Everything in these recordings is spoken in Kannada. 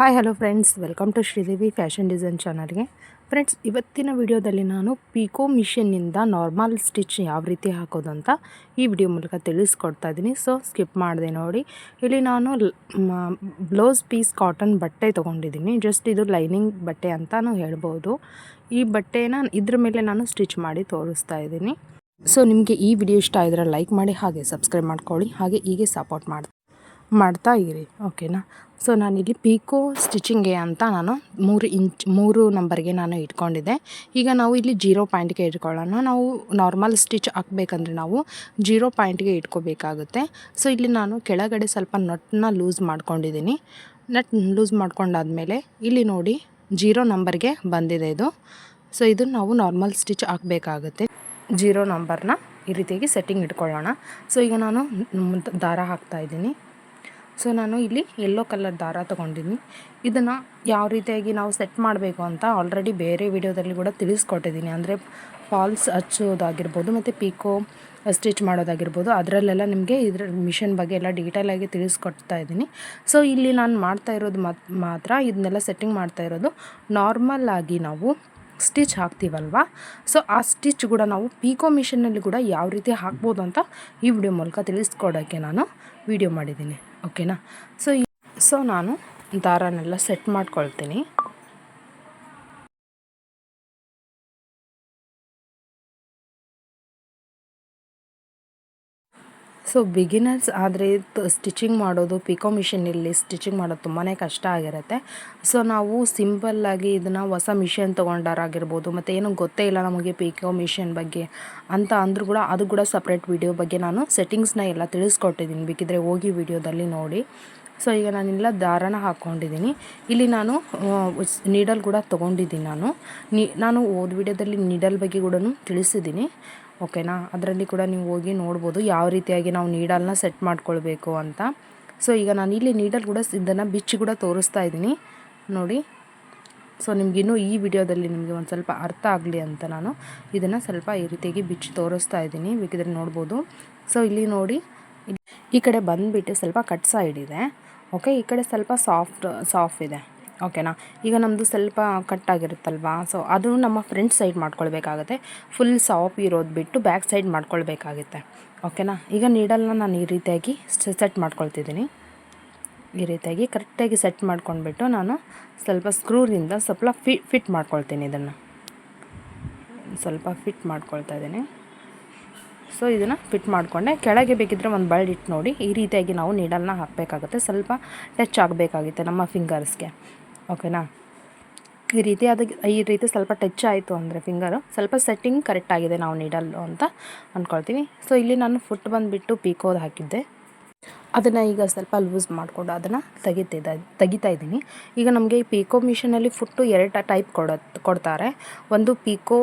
Hi hello friends welcome to Sridevi fashion design ಚಾನಲ್ಗೆ ಫ್ರೆಂಡ್ಸ್ ಇವತ್ತಿನ ವಿಡಿಯೋದಲ್ಲಿ ನಾನು ಪಿಕೋ ಮಿಷಿನ್ನಿಂದ ನಾರ್ಮಲ್ ಸ್ಟಿಚ್ ಯಾವ ರೀತಿ ಹಾಕೋದು ಅಂತ ಈ ವಿಡಿಯೋ ಮೂಲಕ ತಿಳಿಸ್ಕೊಡ್ತಾ ಇದ್ದೀನಿ. ಸೊ ಸ್ಕಿಪ್ ಮಾಡಿದೆ ನೋಡಿ. ಇಲ್ಲಿ ನಾನು ಬ್ಲೌಸ್ ಪೀಸ್ ಕಾಟನ್ ಬಟ್ಟೆ ತೊಗೊಂಡಿದ್ದೀನಿ. ಜಸ್ಟ್ ಇದು ಲೈನಿಂಗ್ ಬಟ್ಟೆ ಅಂತಲೂ ಹೇಳ್ಬೋದು. ಈ ಬಟ್ಟೆನ ಇದ್ರ ಮೇಲೆ ನಾನು ಸ್ಟಿಚ್ ಮಾಡಿ ತೋರಿಸ್ತಾ ಇದ್ದೀನಿ. ಸೊ ನಿಮಗೆ ಈ ವಿಡಿಯೋ ಇಷ್ಟ ಆದರೆ ಲೈಕ್ ಮಾಡಿ, ಹಾಗೆ ಸಬ್ಸ್ಕ್ರೈಬ್ ಮಾಡ್ಕೊಳ್ಳಿ. ಹಾಗೆ ಹೀಗೆ ಸಪೋರ್ಟ್ ಮಾಡಿ ಮಾಡ್ತಾ ಇರಿ ಓಕೆನಾ ಸೊ ನಾನಿಲ್ಲಿ ಪೀಕೋ ಸ್ಟಿಚಿಂಗ್ಗೆ ಅಂತ ನಾನು ಮೂರು ಇಂಚ್ ಮೂರು ನಂಬರ್ಗೆ ನಾನು ಇಟ್ಕೊಂಡಿದ್ದೆ. ಈಗ ನಾವು ಇಲ್ಲಿ ಜೀರೋ ಪಾಯಿಂಟ್ಗೆ ಇಟ್ಕೊಳ್ಳೋಣ. ನಾವು ನಾರ್ಮಲ್ ಸ್ಟಿಚ್ ಹಾಕ್ಬೇಕಂದ್ರೆ ನಾವು ಜೀರೋ ಪಾಯಿಂಟ್ಗೆ ಇಟ್ಕೋಬೇಕಾಗುತ್ತೆ. ಸೊ ಇಲ್ಲಿ ನಾನು ಕೆಳಗಡೆ ಸ್ವಲ್ಪ ನಟ್ನ ಲೂಸ್ ಮಾಡ್ಕೊಂಡಿದ್ದೀನಿ. ನಟ್ ಲೂಸ್ ಮಾಡ್ಕೊಂಡಾದಮೇಲೆ ಇಲ್ಲಿ ನೋಡಿ ಜೀರೋ ನಂಬರ್ಗೆ ಬಂದಿದೆ ಇದು. ಸೊ ಇದು ನಾವು ನಾರ್ಮಲ್ ಸ್ಟಿಚ್ ಹಾಕಬೇಕಾಗುತ್ತೆ. ಜೀರೋ ನಂಬರ್ನ ಈ ರೀತಿಯಾಗಿ ಸೆಟ್ಟಿಂಗ್ ಇಟ್ಕೊಳ್ಳೋಣ. ಸೊ ಈಗ ನಾನು ದಾರ ಹಾಕ್ತಾಯಿದ್ದೀನಿ ಸೊ ನಾನು ಇಲ್ಲಿ ಯೆಲ್ಲೋ ಕಲರ್ ದಾರ ತೊಗೊಂಡಿದ್ದೀನಿ ಇದನ್ನು ಯಾವ ರೀತಿಯಾಗಿ ನಾವು ಸೆಟ್ ಮಾಡಬೇಕು ಅಂತ ಆಲ್ರೆಡಿ ಬೇರೆ ವಿಡಿಯೋದಲ್ಲಿ ಕೂಡ ತಿಳಿಸ್ಕೊಟ್ಟಿದ್ದೀನಿ ಅಂದರೆ ಫಾಲ್ಸ್ ಹಚ್ಚೋದಾಗಿರ್ಬೋದು ಮತ್ತು ಪೀಕೋ ಸ್ಟಿಚ್ ಮಾಡೋದಾಗಿರ್ಬೋದು. ಅದರಲ್ಲೆಲ್ಲ ನಿಮಗೆ ಇದ್ರ ಮಿಷನ್ ಬಗ್ಗೆ ಎಲ್ಲ ಡೀಟೇಲಾಗಿ ತಿಳಿಸ್ಕೊಡ್ತಾ ಇದ್ದೀನಿ ಸೊ ಇಲ್ಲಿ ನಾನು ಮಾಡ್ತಾ ಇರೋದು ಮಾತ್ರ, ಇದನ್ನೆಲ್ಲ ಸೆಟ್ಟಿಂಗ್ ಮಾಡ್ತಾ ಇರೋದು ನಾರ್ಮಲ್ ಆಗಿ ನಾವು ಸ್ಟಿಚ್ ಹಾಕ್ತೀವಲ್ವ? ಸೊ, ಆ ಸ್ಟಿಚ್ ಕೂಡ ನಾವು ಪಿಕೋ ಮಿಷನ್ನಲ್ಲಿ ಕೂಡ ಯಾವ ರೀತಿ ಹಾಕ್ಬೋದು ಅಂತ ಈ ವಿಡಿಯೋ ಮೂಲಕ ತಿಳಿಸ್ಕೊಡೋಕ್ಕೆ ನಾನು ವಿಡಿಯೋ ಮಾಡಿದ್ದೀನಿ. ಓಕೆನಾ? ಸೊ ಸೊ, ನಾನು ದಾರನೆಲ್ಲ ಸೆಟ್ ಮಾಡ್ಕೊಳ್ತೀನಿ. ಸೊ ಬಿಗಿನರ್ಸ್ ಆದರೆ ಸ್ಟಿಚಿಂಗ್ ಮಾಡೋದು ಪಿಕೋ ಮಿಷಿನಲ್ಲಿ ಸ್ಟಿಚಿಂಗ್ ಮಾಡೋದು ತುಂಬಾ ಕಷ್ಟ ಆಗಿರುತ್ತೆ. ಸೊ ನಾವು ಸಿಂಪಲ್ಲಾಗಿ ಇದನ್ನು ಹೊಸ ಮಿಷನ್ ತೊಗೊಂಡಾರಾಗಿರ್ಬೋದು, ಮತ್ತು ಏನೂ ಗೊತ್ತೇ ಇಲ್ಲ ನಮಗೆ ಪಿಕೋ ಮಿಷನ್ ಬಗ್ಗೆ. ಅಂತ ಅಂದರೂ ಕೂಡ ಅದು ಕೂಡ ಸಪ್ರೇಟ್ ವಿಡಿಯೋ ಬಗ್ಗೆ ನಾನು ಸೆಟ್ಟಿಂಗ್ಸ್ನ ಎಲ್ಲ ತಿಳಿಸ್ಕೊಟ್ಟಿದ್ದೀನಿ. ಬೇಕಿದ್ರೆ ಹೋಗಿ ವಿಡಿಯೋದಲ್ಲಿ ನೋಡಿ. ಸೊ ಈಗ ನಾನೆಲ್ಲ ದಾರನ ಹಾಕ್ಕೊಂಡಿದ್ದೀನಿ ಇಲ್ಲಿ ನಾನು ನೀಡಲ್ ಕೂಡ ತೊಗೊಂಡಿದ್ದೀನಿ ನಾನು. ನಾನು ಓದ್ ವಿಡಿಯೋದಲ್ಲಿ ನೀಡಲ್ ಬಗ್ಗೆ ಕೂಡ ತಿಳಿಸಿದ್ದೀನಿ. ಓಕೆನಾ? ಅದರಲ್ಲಿ ಕೂಡ ನೀವು ಹೋಗಿ ನೋಡ್ಬೋದು ಯಾವ ರೀತಿಯಾಗಿ ನಾವು ನೀಡಲ್ನ ಸೆಟ್ ಮಾಡ್ಕೊಳ್ಬೇಕು ಅಂತ. ಸೊ ಈಗ ನಾನು ಇಲ್ಲಿ ನೀಡಲ್ ಕೂಡ ಇದನ್ನು ಬಿಚ್ಚಿ ಕೂಡ ತೋರಿಸ್ತಾ ಇದ್ದೀನಿ. ನೋಡಿ. ಸೊ ನಿಮಗಿನ್ನೂ ಈ ವಿಡಿಯೋದಲ್ಲಿ ನಿಮಗೆ ಒಂದು ಸ್ವಲ್ಪ ಅರ್ಥ ಆಗಲಿ ಅಂತ ನಾನು ಇದನ್ನು ಸ್ವಲ್ಪ ಈ ರೀತಿಯಾಗಿ ಬಿಚ್ಚಿ ತೋರಿಸ್ತಾ ಇದ್ದೀನಿ. ಬೇಕಿದ್ರೆ ನೋಡ್ಬೋದು. ಸೊ ಇಲ್ಲಿ ನೋಡಿ. ಈ ಕಡೆ ಬಂದುಬಿಟ್ಟು ಸ್ವಲ್ಪ ಕಟ್ ಸೈಡ್ ಇದೆ. ಓಕೆ ಈ ಕಡೆ ಸ್ವಲ್ಪ ಸಾಫ್ಟ್ ಸಾಫ್ಟ್ ಇದೆ. ಓಕೆನಾ ಈಗ ನಮ್ಮದು ಸ್ವಲ್ಪ ಕಟ್ಟಾಗಿರುತ್ತಲ್ವಾ? ಸೊ ಅದು ನಮ್ಮ ಫ್ರಂಟ್ ಸೈಡ್ ಮಾಡ್ಕೊಳ್ಬೇಕಾಗುತ್ತೆ. ಫುಲ್ ಸಾಫ್ ಇರೋದು ಬಿಟ್ಟು ಬ್ಯಾಕ್ ಸೈಡ್ ಮಾಡ್ಕೊಳ್ಬೇಕಾಗುತ್ತೆ. ಓಕೆನಾ ಈಗ ನೀಡಲ್ನ ನಾನು ಈ ರೀತಿಯಾಗಿ ಸೆಟ್ ಮಾಡ್ಕೊಳ್ತಿದ್ದೀನಿ. ಈ ರೀತಿಯಾಗಿ ಕರೆಕ್ಟಾಗಿ ಸೆಟ್ ಮಾಡ್ಕೊಂಡ್ಬಿಟ್ಟು ನಾನು ಸ್ವಲ್ಪ ಸ್ಕ್ರೂರಿಂದ ಸ್ವಲ್ಪ ಫಿ ಫಿಟ್ ಮಾಡ್ಕೊಳ್ತೀನಿ ಇದನ್ನು. ಸ್ವಲ್ಪ ಫಿಟ್ ಮಾಡ್ಕೊಳ್ತಾ ಇದ್ದೀನಿ. ಸೊ ಇದನ್ನು ಫಿಟ್ ಮಾಡಿಕೊಂಡೆ. ಕೆಳಗೆ ಬೇಕಿದ್ದರೆ ಒಂದು ಬಳ್ಳಿ ಇಟ್ಟು ನೋಡಿ. ಈ ರೀತಿಯಾಗಿ ನಾವು ನೀಡಲ್ನ ಹಾಕಬೇಕಾಗುತ್ತೆ. ಸ್ವಲ್ಪ ಟಚ್ ಆಗಬೇಕಾಗುತ್ತೆ ನಮ್ಮ ಫಿಂಗರ್ಸ್ಗೆ ಓಕೆನಾ? ಈ ರೀತಿ ಅದಕ್ಕೆ ಈ ರೀತಿ ಸ್ವಲ್ಪ ಟಚ್ ಆಯಿತು ಅಂದರೆ ಫಿಂಗರು, ಸ್ವಲ್ಪ ಸೆಟ್ಟಿಂಗ್ ಕರೆಕ್ಟ್ ಆಗಿದೆ ನಾವು ನೀಡಲ್ಲು ಅಂತ ಅಂದ್ಕೊಳ್ತೀವಿ ಸೊ ಇಲ್ಲಿ ನಾನು ಫುಟ್ ಬಂದುಬಿಟ್ಟು ಪೀಕೋದು ಹಾಕಿದ್ದೆ. ಅದನ್ನು ಈಗ ಸ್ವಲ್ಪ ಲೂಸ್ ಮಾಡಿಕೊಂಡು ಅದನ್ನು ತೆಗಿತಿದ್ದ, ತೆಗಿತಾ ಇದ್ದೀನಿ. ಈಗ ನಮಗೆ ಈ ಪೀಕೋ ಮಿಷಿನಲ್ಲಿ ಫುಟ್ಟು ಎರಡು ಟೈಪ್ ಕೊಡ, ಕೊಡ್ತಾರೆ. ಒಂದು ಪೀಕೋ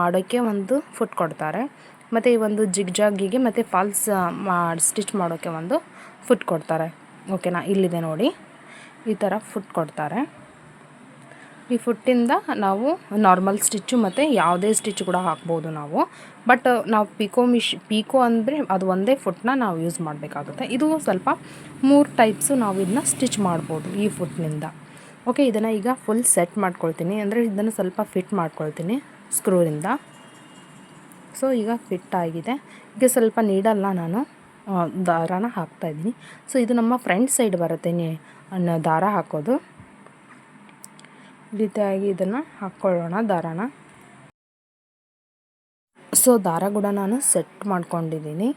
ಮಾಡೋಕ್ಕೆ ಒಂದು ಫುಟ್ ಕೊಡ್ತಾರೆ. ಮತ್ತು ಈ ಒಂದು ಜಿಗ್ ಜಾಗಿಗೆ ಮತ್ತು ಫಾಲ್ಸ್ ಸ್ಟಿಚ್ ಮಾಡೋಕ್ಕೆ ಒಂದು ಫುಟ್ ಕೊಡ್ತಾರೆ. ಓಕೆನಾ? ಇಲ್ಲಿದೆ ನೋಡಿ. ಈ ಥರ ಫುಟ್ ಕೊಡ್ತಾರೆ. ಈ ಫುಟ್ಟಿಂದ ನಾವು ನಾರ್ಮಲ್ ಸ್ಟಿಚ್ಚು ಮತ್ತು ಯಾವುದೇ ಸ್ಟಿಚ್ ಕೂಡ ಹಾಕ್ಬೋದು ನಾವು. ಬಟ್ ನಾವು ಪಿಕೋ ಮಿಶ್ ಪಿಕೋ ಅಂದರೆ ಅದು ಒಂದೇ ಫುಟ್ನ ನಾವು ಯೂಸ್ ಮಾಡಬೇಕಾಗುತ್ತೆ. ಇದು ಸ್ವಲ್ಪ ಮೂರು ಟೈಪ್ಸು ನಾವು ಇದನ್ನ ಸ್ಟಿಚ್ ಮಾಡ್ಬೋದು ಈ ಫುಟ್ನಿಂದ ಓಕೆ ಇದನ್ನು ಈಗ ಫುಲ್ ಸೆಟ್ ಮಾಡ್ಕೊಳ್ತೀನಿ. ಅಂದರೆ ಇದನ್ನು ಸ್ವಲ್ಪ ಫಿಟ್ ಮಾಡ್ಕೊಳ್ತೀನಿ ಸ್ಕ್ರೂರಿಂದ ಸೊ ಈಗ ಫಿಟ್ ಆಗಿದೆ. ಈಗ ಸ್ವಲ್ಪ ನೀಡಲ್ಲ ನಾನು ದಾರಾನ ಹಾಕ್ತಾಯಿದ್ದೀನಿ ಸೊ ಇದು ನಮ್ಮ ಫ್ರಂಟ್ ಸೈಡ್ ಬರುತ್ತೆ ದಾರ ಹಾಕೋದು. ರೀತಿಯಾಗಿ ಇದನ್ನು ಹಾಕ್ಕೊಳ್ಳೋಣ ದಾರಾನ. ಸೊ ದಾರ ಕೂಡ ನಾನು ಸೆಟ್ ಮಾಡ್ಕೊಂಡಿದ್ದೀನಿ.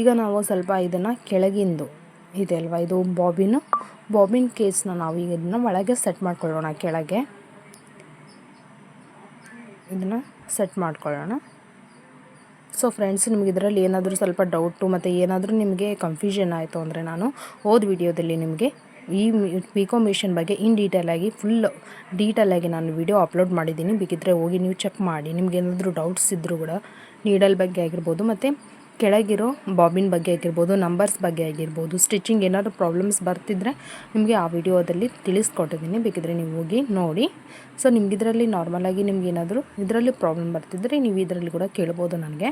ಈಗ ನಾವು ಸ್ವಲ್ಪ ಇದನ್ನು ಕೆಳಗಿಂದು, ಇದೆ ಅಲ್ವಾ? ಇದು ಬಾಬಿನು. ಬಾಬಿನ್ ಕೇಸ್ನ ನಾವು ಈಗ ಇದನ್ನು ಒಳಗೆ ಸೆಟ್ ಮಾಡ್ಕೊಳ್ಳೋಣ, ಕೆಳಗೆ. ಇದನ್ನು ಸೆಟ್ ಮಾಡ್ಕೊಳ್ಳೋಣ. ಸೊ ಫ್ರೆಂಡ್ಸ್ ನಿಮ್ಗೆ ಇದರಲ್ಲಿ ಏನಾದರೂ ಸ್ವಲ್ಪ ಡೌಟು ಮತ್ತು ಏನಾದರೂ ನಿಮಗೆ ಕನ್ಫ್ಯೂಷನ್ ಆಯಿತು ಅಂದರೆ ನಾನು ಹೋದ ವಿಡಿಯೋದಲ್ಲಿ ನಿಮಗೆ ಈ ಪಿಕೋ ಮಿಷನ್ ಬಗ್ಗೆ ಇನ್ ಡೀಟೇಲಾಗಿ ಫುಲ್ ಡೀಟೇಲಾಗಿ ನಾನು ವಿಡಿಯೋ ಅಪ್ಲೋಡ್ ಮಾಡಿದ್ದೀನಿ. ಬೇಕಿದ್ದರೆ ಹೋಗಿ ನೀವು ಚೆಕ್ ಮಾಡಿ. ನಿಮ್ಗೆ ಏನಾದರೂ ಡೌಟ್ಸ್ ಇದ್ದರೂ ಕೂಡ ನೀಡಲ್ ಬಗ್ಗೆ ಆಗಿರ್ಬೋದು ಮತ್ತು ಕೆಳಗಿರೋ ಬಾಬಿನ್ ಬಗ್ಗೆ ಆಗಿರ್ಬೋದು ನಂಬರ್ಸ್ ಬಗ್ಗೆ ಆಗಿರ್ಬೋದು ಸ್ಟಿಚಿಂಗ್ ಏನಾದರೂ ಪ್ರಾಬ್ಲಮ್ಸ್ ಬರ್ತಿದ್ರೆ ನಿಮಗೆ ಆ ವಿಡಿಯೋದಲ್ಲಿ ತಿಳಿಸ್ಕೊಟ್ಟಿದ್ದೀನಿ. ಬೇಕಿದ್ರೆ ನೀವು ಹೋಗಿ ನೋಡಿ. ಸೊ ನಿಮ್ಗೆ ಇದರಲ್ಲಿ ನಾರ್ಮಲಾಗಿ ನಿಮ್ಗೆ ಏನಾದರೂ ಇದರಲ್ಲಿ ಪ್ರಾಬ್ಲಮ್ ಬರ್ತಿದ್ರೆ ನೀವು ಇದರಲ್ಲಿ ಕೂಡ ಕೇಳ್ಬೋದು ನನಗೆ.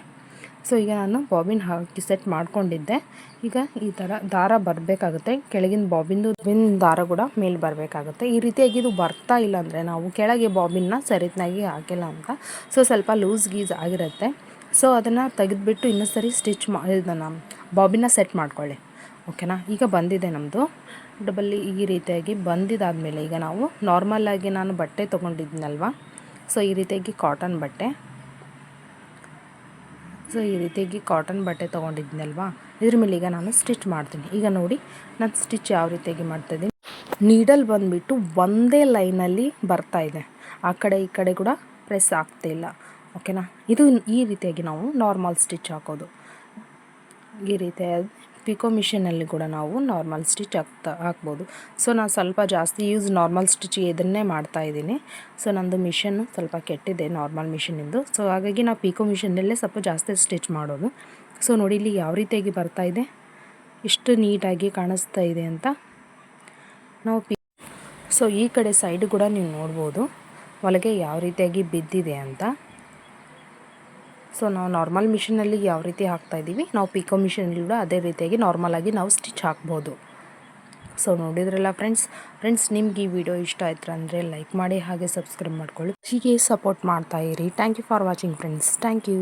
ಸೊ, ಈಗ ನಾನು ಬಾಬಿನ್ ಹಾಕಿ ಸೆಟ್ ಮಾಡ್ಕೊಂಡಿದ್ದೆ. ಈಗ ಈ ಥರ ದಾರ ಬರಬೇಕಾಗುತ್ತೆ. ಕೆಳಗಿನ ಬಾಬಿಂದು ದಾರ ಕೂಡ ಮೇಲೆ ಬರಬೇಕಾಗುತ್ತೆ. ಈ ರೀತಿಯಾಗಿ ಇದು ಬರ್ತಾ ಇಲ್ಲ ಅಂದರೆ ನಾವು ಕೆಳಗೆ ಬಾಬಿನ್ನ ಸರಿತನಾಗಿ ಹಾಕಿಲ್ಲ ಅಂತ. ಸೊ, ಸ್ವಲ್ಪ ಲೂಸ್ ಗೀಸ್ ಆಗಿರುತ್ತೆ. ಸೊ, ಅದನ್ನು ತೆಗೆದುಬಿಟ್ಟು ಇನ್ನೂ ಸರಿ ಸ್ಟಿಚ್ ಮಾ, ಇದನ್ನು ಬಾಬಿನ ಸೆಟ್ ಮಾಡ್ಕೊಳ್ಳಿ. ಓಕೆನಾ ಈಗ ಬಂದಿದೆ ನಮ್ಮದು ಡಬಲ್ಲಿ ಈ ರೀತಿಯಾಗಿ ಬಂದಿದ್ದಾದಮೇಲೆ ಈಗ ನಾವು ನಾರ್ಮಲಾಗಿ ನಾನು ಬಟ್ಟೆ ತೊಗೊಂಡಿದ್ನಲ್ವ? ಸೊ ಈ ರೀತಿಯಾಗಿ ಕಾಟನ್ ಬಟ್ಟೆ. ಸೊ, ಈ ರೀತಿಯಾಗಿ ಕಾಟನ್ ಬಟ್ಟೆ ತೊಗೊಂಡಿದ್ನಲ್ವಾ? ಇದ್ರ ಮೇಲೆ ಈಗ ನಾನು ಸ್ಟಿಚ್ ಮಾಡ್ತೀನಿ. ಈಗ ನೋಡಿ, ನಾನು ಸ್ಟಿಚ್ ಯಾವ ರೀತಿಯಾಗಿ ಮಾಡ್ತಾಯಿದ್ದೀನಿ ನೀಡಲ್ ಬಂದುಬಿಟ್ಟು ಒಂದೇ ಲೈನಲ್ಲಿ ಬರ್ತಾ ಇದೆ. ಆ ಕಡೆ, ಈ ಕಡೆ ಕೂಡ ಪ್ರೆಸ್ ಆಗ್ತಿಲ್ಲ ಓಕೆನಾ ಇದು ಈ ರೀತಿಯಾಗಿ ನಾವು ನಾರ್ಮಲ್ ಸ್ಟಿಚ್ ಹಾಕೋದು. ಈ ರೀತಿಯಾಗಿ ಪಿಕೋ ಮಿಷಿನಲ್ಲಿ ಕೂಡ ನಾವು ನಾರ್ಮಲ್ ಸ್ಟಿಚ್ ಹಾಕ್ತಾ, ಹಾಕ್ಬೋದು. ಸೊ ನಾನು ಸ್ವಲ್ಪ ಜಾಸ್ತಿ ಯೂಸ್ ನಾರ್ಮಲ್ ಸ್ಟಿಚ್ ಇದನ್ನೇ ಮಾಡ್ತಾ ಇದ್ದೀನಿ. ಸೊ ನಂದು ಮಿಷನ್ ಸ್ವಲ್ಪ ಕೆಟ್ಟಿದೆ ನಾರ್ಮಲ್ ಮಿಷಿನಿಂದು ಸೊ ಹಾಗಾಗಿ ನಾವು ಪಿಕೋ ಮಿಷಿನಲ್ಲೇ ಸ್ವಲ್ಪ ಜಾಸ್ತಿ ಸ್ಟಿಚ್ ಮಾಡೋದು. ಸೊ ನೋಡಿ ಇಲ್ಲಿ ಯಾವ ರೀತಿಯಾಗಿ ಬರ್ತಾ ಇದೆ. ಇಷ್ಟು ನೀಟಾಗಿ ಕಾಣಿಸ್ತಾ ಇದೆ ಅಂತ. ನಾವು ಪಿ ಸೊ ಈ ಕಡೆ ಸೈಡ್ ಕೂಡ ನೀವು ನೋಡ್ಬೋದು. ಒಳಗೆ ಯಾವ ರೀತಿಯಾಗಿ ಬಿದ್ದಿದೆ ಅಂತ. ಸೊ ನಾವು ನಾರ್ಮಲ್ ಮಿಷಿನಲ್ಲಿ ಯಾವ ರೀತಿ ಹಾಕ್ತಾ ಇದ್ದೀವಿ, ನಾವು ಪಿಕೋ ಮಿಷಿನಲ್ಲಿ ಕೂಡ ಅದೇ ರೀತಿಯಾಗಿ ನಾರ್ಮಲಾಗಿ ನಾವು ಸ್ಟಿಚ್ ಹಾಕ್ಬೋದು. ಸೊ ನೋಡಿದ್ರಲ್ಲ ಫ್ರೆಂಡ್ಸ್ ಫ್ರೆಂಡ್ಸ್ ನಿಮ್ಗೆ ಈ ವಿಡಿಯೋ ಇಷ್ಟ ಆಯ್ತು ಅಂದರೆ ಲೈಕ್ ಮಾಡಿ ಹಾಗೆ ಸಬ್ಸ್ಕ್ರೈಬ್ ಮಾಡ್ಕೊಳ್ಳಿ. ಹೀಗೆ ಸಪೋರ್ಟ್ ಮಾಡ್ತಾ ಇರಿ. Thank you for watching friends thank you